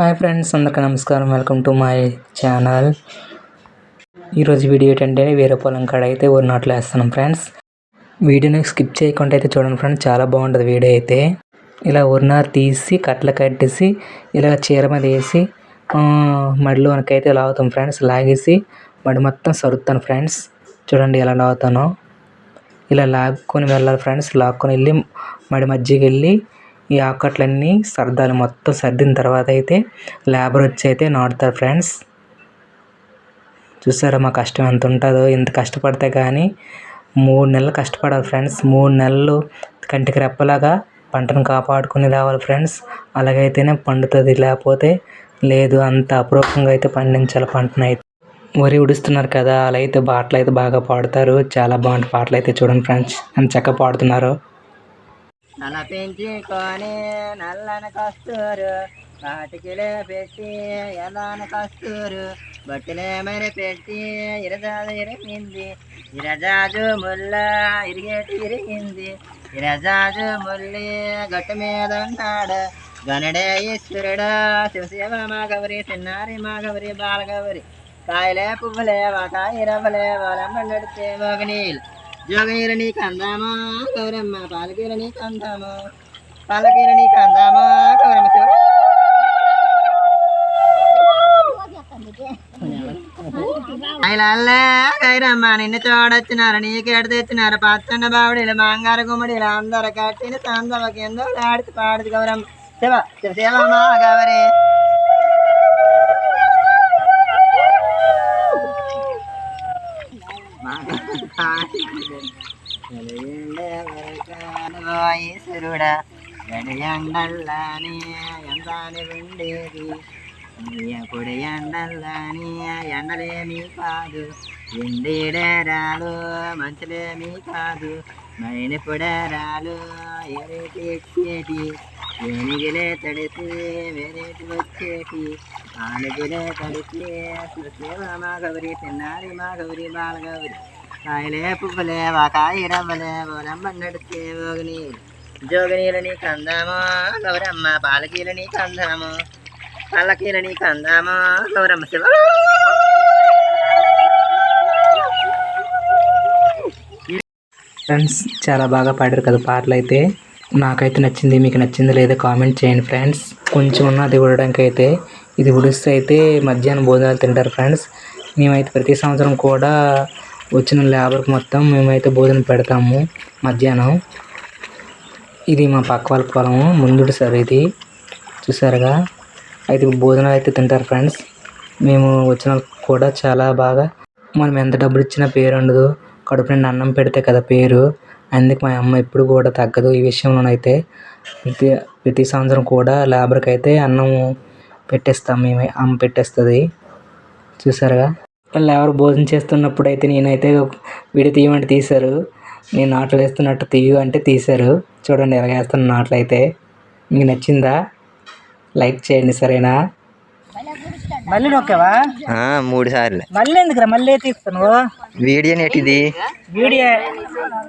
Hi friends అందరికీ నమస్కారం. Welcome to my channel. ఈరోజు వీడియో ఏంటంటే వేరే పొలం కాడ అయితే ఊరి నాట్లు వేస్తున్నాం ఫ్రెండ్స్. వీడియోని స్కిప్ చేయకుండా అయితే చూడండి ఫ్రెండ్స్ చాలా బాగుంటుంది వీడియో అయితే. ఇలా ఉరినారు తీసి కట్టలు కట్టేసి ఇలా చీర మీద వేసి మడిలోనికి అయితే లాగుతాం ఫ్రెండ్స్. లాగేసి మడి మొత్తం సరుతాను ఫ్రెండ్స్. చూడండి ఎలా లాగుతానో. ఇలా లాక్కొని వెళ్ళాలి ఫ్రెండ్స్. లాక్కొని వెళ్ళి మడి మధ్యకి వెళ్ళి ఈ ఆకట్లన్నీ సర్దాలి మొత్తం సర్దిన తర్వాత అయితే లేబర్ వచ్చి అయితే నాటుతారు ఫ్రెండ్స్. చూసారా మా కష్టం ఎంత ఉంటుందో ఇంత కష్టపడితే కానీ మూడు నెలలు కష్టపడాలి ఫ్రెండ్స్. మూడు నెలలు కంటికి రెప్పలాగా పంటను కాపాడుకుని రావాలి ఫ్రెండ్స్. అలాగైతేనే పండుతుంది లేకపోతే లేదు అంత అపరూపంగా అయితే పండించాలి పంటను అయితే వరి ఉడుస్తున్నారు కదా అలా అయితే పాటలు అయితే బాగా పాడతారు. చాలా బాగుంటుంది పాటలు అయితే చూడండి ఫ్రెండ్స్. ఎంత చక్కగా పాడుతున్నారు. నల్ల పెంచుకొని నల్లని కస్తూరు కాటికిలే పెట్టి ఎలాని కస్తూరు బట్టలే మరి పెట్టి ఇరజాజు ఇరిగింది ఇరజాజు ముల్ల ఇరిగేటి ఇరిగింది ఇరజాజు ముల్లి గట్టు మీద ఉన్నాడు గనడే ఈశ్వరుడు శివశివ మా గౌరి తిన్నారి మా గౌరి బాలగౌరి. కాయలే పువ్వులే వాకాయి రవ్వలే వాళ్ళమ్మ నడితే మోగనీళ్ళు జోగనీరు నీకు అందామా గౌరమ్మ పాలకీర నీకు అందామా పాలకీర నీకు అందామా గౌరమ్మ శివ గైరమ్మ నిన్ను చూడొచ్చినారు నీకేడు తెచ్చినారు. పచ్చండ బావుడిలు బంగారు గుమ్మడిలు అందరు కట్టిన సందవ కింద ఆడిచి పాడిది గౌరమ్మ శివ శివ శివమ్మ గౌరీ ఈశ్వరుడా ఎండల్లాని ఎందాని ఉండేది పొడి ఎండల్లాని ఎండలేమి కాదు ఎండేడేరాలు మంచులేమి కాదు మైని పొడేరాలు ఏరేటి ఎక్కేటి ఏనిగిలే తడిసి వేరేటి వచ్చేటి ఆనుగులే తడిసి శివ మా గౌరి తిన్నారి మా గౌరి బాలగౌరి. కాయలే పువ్వులే వాకాయ రవ్వలే ఓరమ్మ నడిచే ఓగని జోగినీలని కందాము గౌరమ్మ పాలకీలని కందాము అందాము కందాము గౌరమ్మ శివ. ఫ్రెండ్స్ చాలా బాగా పాడారు కదా పాటలు అయితే నాకైతే నచ్చింది మీకు నచ్చింది లేదా కామెంట్ చేయండి ఫ్రెండ్స్ కొంచెం ఉన్నది ఉడడానికి అయితే ఇది ఉడిస్తే అయితే మధ్యాహ్నం భోజనాలు తింటారు ఫ్రెండ్స్ మేమైతే ప్రతి సంవత్సరం కూడా వచ్చిన లేబర్కి మొత్తం మేమైతే భోజనం పెడతాము మధ్యాహ్నం. ఇది మా పక్క వాళ్ళ పొలము ముందుడు సార్ ఇది. చూసారుగా? అయితే భోజనాలు అయితే తింటారు ఫ్రెండ్స్ మేము వచ్చిన వాళ్ళకి కూడా చాలా బాగా. మనం ఎంత డబ్బులు ఇచ్చినా పేరు ఉండదు. కడుపు నిండా అన్నం పెడితే కదా పేరు. అందుకు మా అమ్మ ఎప్పుడు కూడా తగ్గదు ఈ విషయంలోనైతే. ప్రతి ప్రతి సంవత్సరం కూడా లేబర్కి అయితే అన్నం పెట్టేస్తాం మేమే అమ్మ పెట్టేస్తుంది. చూసారుగా? లేబర్ భోజనం చేస్తున్నప్పుడు అయితే నేనైతే వీడియో తీయమంటే తీశారు. నేను నాట్లు వేస్తున్నట్టు తీయు అంటే తీశారు. చూడండి ఎలా వేస్తున్న నాట్లు అయితే మీకు నచ్చిందా? లైక్ చేయండి సరేనా? మళ్ళీ నొక్కావా? మూడు సార్లు. మళ్ళీ ఎందుకురా? మళ్ళీ తీస్తాను వీడియో నెటిది వీడియో.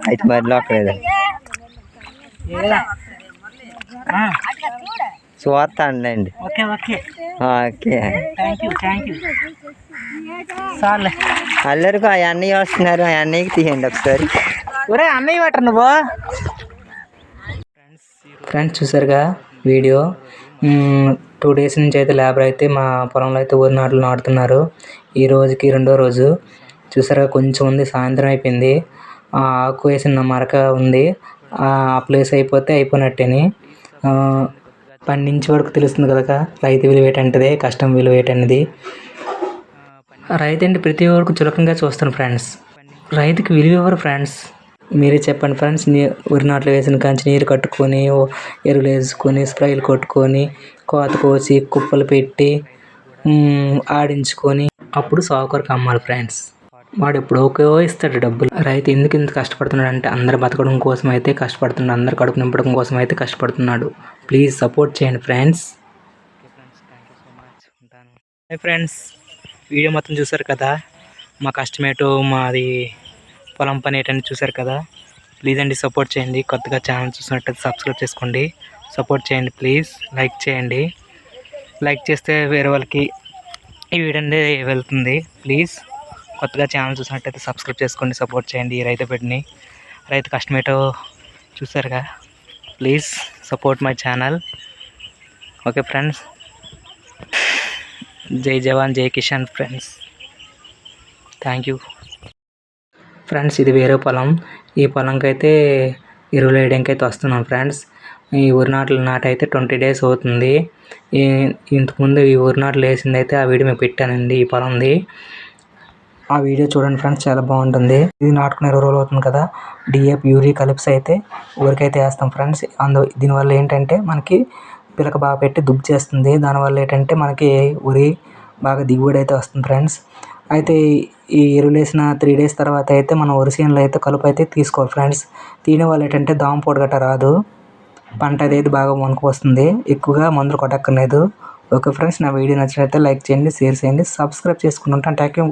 అయితే మరి లోకలేదు చూస్తా అండి okay okay. Okay. Thank you thank you చాలే. అందరికి ఆ అన్నయ్య వస్తున్నారు. ఆ అన్నయ్యకి తీయండి ఒకసారి. ఒరే అన్నయ్య వాటర్ నువ్వు? ఫ్రెండ్స్ చూసారుగా? వీడియో. టూ డేస్ నుంచి అయితే లేబర్ అయితే మా పొలంలో అయితే ఊరి నాట్లు నాటుతున్నారు. ఈ రోజుకి రెండో రోజు. చూసారుగా కొంచెం ఉంది సాయంత్రం అయిపోయింది. ఆ ఆకు వేసిన మరక ఉంది. ఆ ప్లేస్ అయిపోతే అయిపోయినట్టేని. పండించే వరకు తెలుస్తుంది కదా రైతు విలువ ఏంటంటే కష్టం విలువ ఏంటనేది. రైతు అంటే ప్రతి ఒక్కరికి చులకంగా చూస్తాను ఫ్రెండ్స్. రైతుకి విలువ ఎవరు ఫ్రెండ్స్? మీరే చెప్పండి ఫ్రెండ్స్ నీ వరి నాట్లు వేసిన కాంచి నీరు కట్టుకొని ఎరువులు వేసుకొని స్ప్రేలు కొట్టుకొని కోత కోసి కుప్పలు పెట్టి ఆడించుకొని అప్పుడు సావుకరకు అమ్మాలి ఫ్రెండ్స్. వాడు ఎప్పుడో ఇస్తాడు డబ్బులు. రైతు ఎందుకు ఇంత కష్టపడుతున్నాడు అంటే అందరు బతకడం కోసం అయితే కష్టపడుతున్నాడు అందరు కడుపు నింపడం కోసం అయితే కష్టపడుతున్నాడు. ప్లీజ్ సపోర్ట్ చేయండి ఫ్రెండ్స్. Hi friends. వీడియో మొత్తం చూసారు కదా? మా కష్టమేటో మాది పొలం పని ఏంటని చూసారు కదా? ప్లీజ్ అండి సపోర్ట్ చేయండి. కొత్తగా ఛానల్ చూసినట్టయితే సబ్స్క్రైబ్ చేసుకోండి. సపోర్ట్ చేయండి ప్లీజ్. లైక్ చేయండి. లైక్ చేస్తే వేరే వాళ్ళకి ఈ వీడియో అనేది వెళ్తుంది. ప్లీజ్. కొత్తగా ఛానల్ చూసినట్టయితే సబ్స్క్రైబ్ చేసుకోండి సపోర్ట్ చేయండి ఈ రైతు బిడ్డని. రైతు కష్టమేటో చూసారుగా. Please support my channel. Okay friends. జై జవాన్ జై కిషన్ ఫ్రెండ్స్. Thank you. ఫ్రెండ్స్ ఇది వేరే పొలం. ఈ పొలంకైతే ఎరువులు వేయడానికి అయితే వస్తున్నాం ఫ్రెండ్స్. ఈ ఊరి నాట్లు నాట అయితే ట్వంటీ డేస్ అవుతుంది. ఇంతకుముందు ఈ ఉరినాట్లు వేసింది అయితే ఆ వీడియో మీకు పెట్టానండి ఈ పొలంది. ఆ వీడియో చూడండి ఫ్రెండ్స్ చాలా బాగుంటుంది. ఇది నాటుకునే ఇరవై రోజులు అవుతుంది కదా డిఎఫ్ యూరియా కలిప్స్ అయితే ఊరికైతే వేస్తాం ఫ్రెండ్స్. అందు దీనివల్ల ఏంటంటే మనకి పిలక బాగా పెట్టి దుబ్బు చేస్తుంది. దానివల్ల ఏంటంటే మనకి ఉరి బాగా దిగుబడి అయితే వస్తుంది ఫ్రెండ్స్. అయితే ఈ ఎరువులు వేసిన త్రీ డేస్ తర్వాత అయితే మనం వరి అయితే కలుపు అయితే తీసుకోవాలి ఫ్రెండ్స్. తినే వల్ల ఏంటంటే దోమపోటు గట్ట రాదు. పంట అనేది బాగా వణుకు వస్తుంది. ఎక్కువగా మందులు కొట్టక్కర్లేదు. ఓకే ఫ్రెండ్స్ నా వీడియో నచ్చినట్లయితే లైక్ చేయండి షేర్ చేయండి సబ్స్క్రైబ్ చేసుకుని ఉంటాను. Thank you